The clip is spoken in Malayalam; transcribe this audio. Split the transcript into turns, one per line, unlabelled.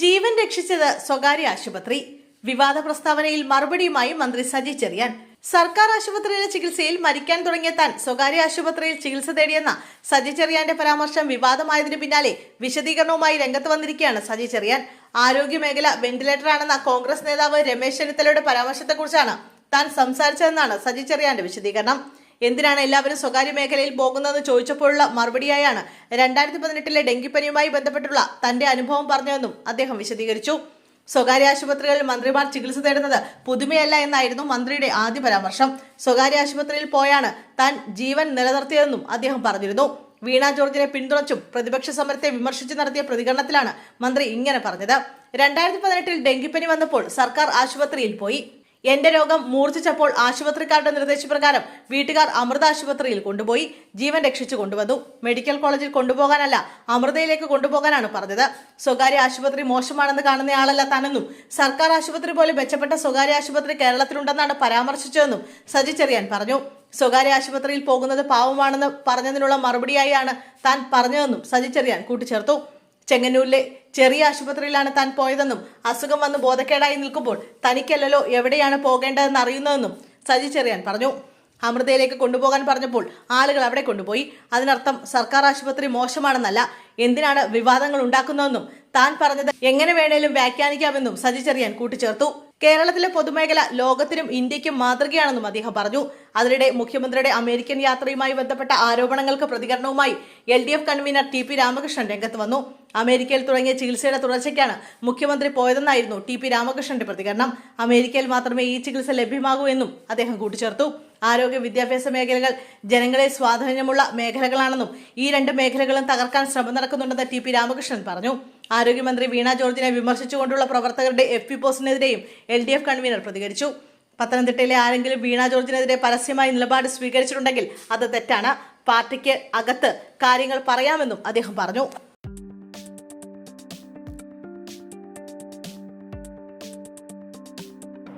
ജീവൻ രക്ഷിച്ചത് സ്വകാര്യ ആശുപത്രി. വിവാദ പ്രസ്താവനയിൽ മറുപടിയുമായി മന്ത്രി സജി ചെറിയാൻ. സർക്കാർ ആശുപത്രിയിലെ ചികിത്സയിൽ മരിക്കാൻ തുടങ്ങിയ താൻ സ്വകാര്യ ആശുപത്രിയിൽ ചികിത്സ തേടിയെന്ന സജി ചെറിയാന്റെ പരാമർശം വിവാദമായതിനു പിന്നാലെ വിശദീകരണവുമായി രംഗത്ത് വന്നിരിക്കുകയാണ് സജി ചെറിയാൻ. ആരോഗ്യ മേഖല വെന്റിലേറ്ററാണെന്ന കോൺഗ്രസ് നേതാവ് രമേശ് ചെന്നിത്തലയുടെ പരാമർശത്തെക്കുറിച്ചാണ് താൻ സംസാരിച്ചതെന്നാണ് സജി ചെറിയാന്റെ വിശദീകരണം. എന്തിനാണ് എല്ലാവരും സ്വകാര്യ മേഖലയിൽ പോകുന്നതെന്ന് ചോദിച്ചപ്പോഴുള്ള മറുപടിയായാണ് രണ്ടായിരത്തി പതിനെട്ടിലെ ഡെങ്കിപ്പനിയുമായി ബന്ധപ്പെട്ടുള്ള തന്റെ അനുഭവം പറഞ്ഞതെന്നും അദ്ദേഹം വിശദീകരിച്ചു. സ്വകാര്യ ആശുപത്രികളിൽ മന്ത്രിമാർ ചികിത്സ തേടുന്നത് പുതുമയല്ല എന്നായിരുന്നു മന്ത്രിയുടെ ആദ്യ പരാമർശം. സ്വകാര്യ ആശുപത്രിയിൽ പോയാണ് താൻ ജീവൻ നിലനിർത്തിയതെന്നും അദ്ദേഹം പറഞ്ഞിരുന്നു. വീണ ജോർജിനെ പിന്തുണച്ചും പ്രതിപക്ഷ സമരത്തെ വിമർശിച്ചു നടത്തിയ പ്രതികരണത്തിലാണ് മന്ത്രി ഇങ്ങനെ പറഞ്ഞത്. രണ്ടായിരത്തി പതിനെട്ടിൽ ഡെങ്കിപ്പനി വന്നപ്പോൾ സർക്കാർ ആശുപത്രിയിൽ പോയി. എന്റെ രോഗം മൂർച്ഛിച്ചപ്പോൾ ആശുപത്രിക്കാരുടെ നിർദ്ദേശപ്രകാരം വീട്ടുകാർ അമൃത ആശുപത്രിയിൽ കൊണ്ടുപോയി ജീവൻ രക്ഷിച്ചു കൊണ്ടുവന്നു. മെഡിക്കൽ കോളേജിൽ കൊണ്ടുപോകാനല്ല അമൃതയിലേക്ക് കൊണ്ടുപോകാനാണ് പറഞ്ഞത്. സ്വകാര്യ ആശുപത്രി മോശമാണെന്ന് കാണുന്നയാളല്ല താനെന്നും സർക്കാർ ആശുപത്രി പോലെ മെച്ചപ്പെട്ട സ്വകാര്യ ആശുപത്രി കേരളത്തിലുണ്ടെന്നാണ് പരാമർശിച്ചതെന്നും സജി ചെറിയാൻ പറഞ്ഞു. സ്വകാര്യ ആശുപത്രിയിൽ പോകുന്നത് പാവമാണെന്ന് പറഞ്ഞതിനുള്ള മറുപടിയായാണ് താൻ പറഞ്ഞതെന്നും സജി ചെറിയാൻ കൂട്ടിച്ചേർത്തു. ചെങ്ങന്നൂരിലെ ചെറിയ ആശുപത്രിയിലാണ് താൻ പോയതെന്നും അസുഖം വന്ന് ബോധക്കേടായി നിൽക്കുമ്പോൾ തനിക്കല്ലല്ലോ എവിടെയാണ് പോകേണ്ടതെന്ന് അറിയുന്നതെന്നും സജി ചെറിയാൻ പറഞ്ഞു. അമൃതയിലേക്ക് കൊണ്ടുപോകാൻ പറഞ്ഞപ്പോൾ ആളുകൾ അവിടെ കൊണ്ടുപോയി. അതിനർത്ഥം സർക്കാർ ആശുപത്രി മോശമാണെന്നല്ല എന്തിനാണ് വിവാദങ്ങൾ ഉണ്ടാക്കുന്നതെന്നും താൻ പറഞ്ഞത് എങ്ങനെ വേണേലും വ്യാഖ്യാനിക്കാമെന്നും സജി ചെറിയാൻ കൂട്ടിച്ചേർത്തു. കേരളത്തിലെ പൊതുമേഖല ലോകത്തിനും ഇന്ത്യക്കും മാതൃകയാണെന്നും അദ്ദേഹം പറഞ്ഞു. അതിനിടെ മുഖ്യമന്ത്രിയുടെ അമേരിക്കൻ യാത്രയുമായി ബന്ധപ്പെട്ട ആരോപണങ്ങൾക്ക് പ്രതികരണവുമായി L D F convener T P Ramakrishnan രംഗത്ത് വന്നു. അമേരിക്കയിൽ തുടങ്ങിയ ചികിത്സയുടെ തുടർച്ചയ്ക്കാണ് മുഖ്യമന്ത്രി പോയതെന്നായിരുന്നു ടി പി രാമകൃഷ്ണന്റെ പ്രതികരണം. അമേരിക്കയിൽ മാത്രമേ ഈ ചികിത്സ ലഭ്യമാകൂ എന്നും അദ്ദേഹം കൂട്ടിച്ചേർത്തു. ആരോഗ്യ വിദ്യാഭ്യാസ മേഖലകൾ ജനങ്ങളെ സ്വാധീനമുള്ള മേഖലകളാണെന്നും ഈ രണ്ട് മേഖലകളും തകർക്കാൻ ശ്രമം നടക്കുന്നുണ്ടെന്ന് ടി പി രാമകൃഷ്ണൻ പറഞ്ഞു. ആരോഗ്യമന്ത്രി വീണ ജോർജിനെ വിമർശിച്ചുകൊണ്ടുള്ള പ്രവർത്തകരുടെ എഫ് പി പോസ്റ്റിനെതിരെയും എൽ ഡി എഫ് കൺവീനർ പ്രതികരിച്ചു. പത്തനംതിട്ടയിലെ ആരെങ്കിലും വീണ ജോർജിനെതിരെ പരസ്യമായി നിലപാട് സ്വീകരിച്ചിട്ടുണ്ടെങ്കിൽ അത് തെറ്റാണ്. പാർട്ടിക്ക് അകത്ത് കാര്യങ്ങൾ പറയാമെന്നും അദ്ദേഹം പറഞ്ഞു.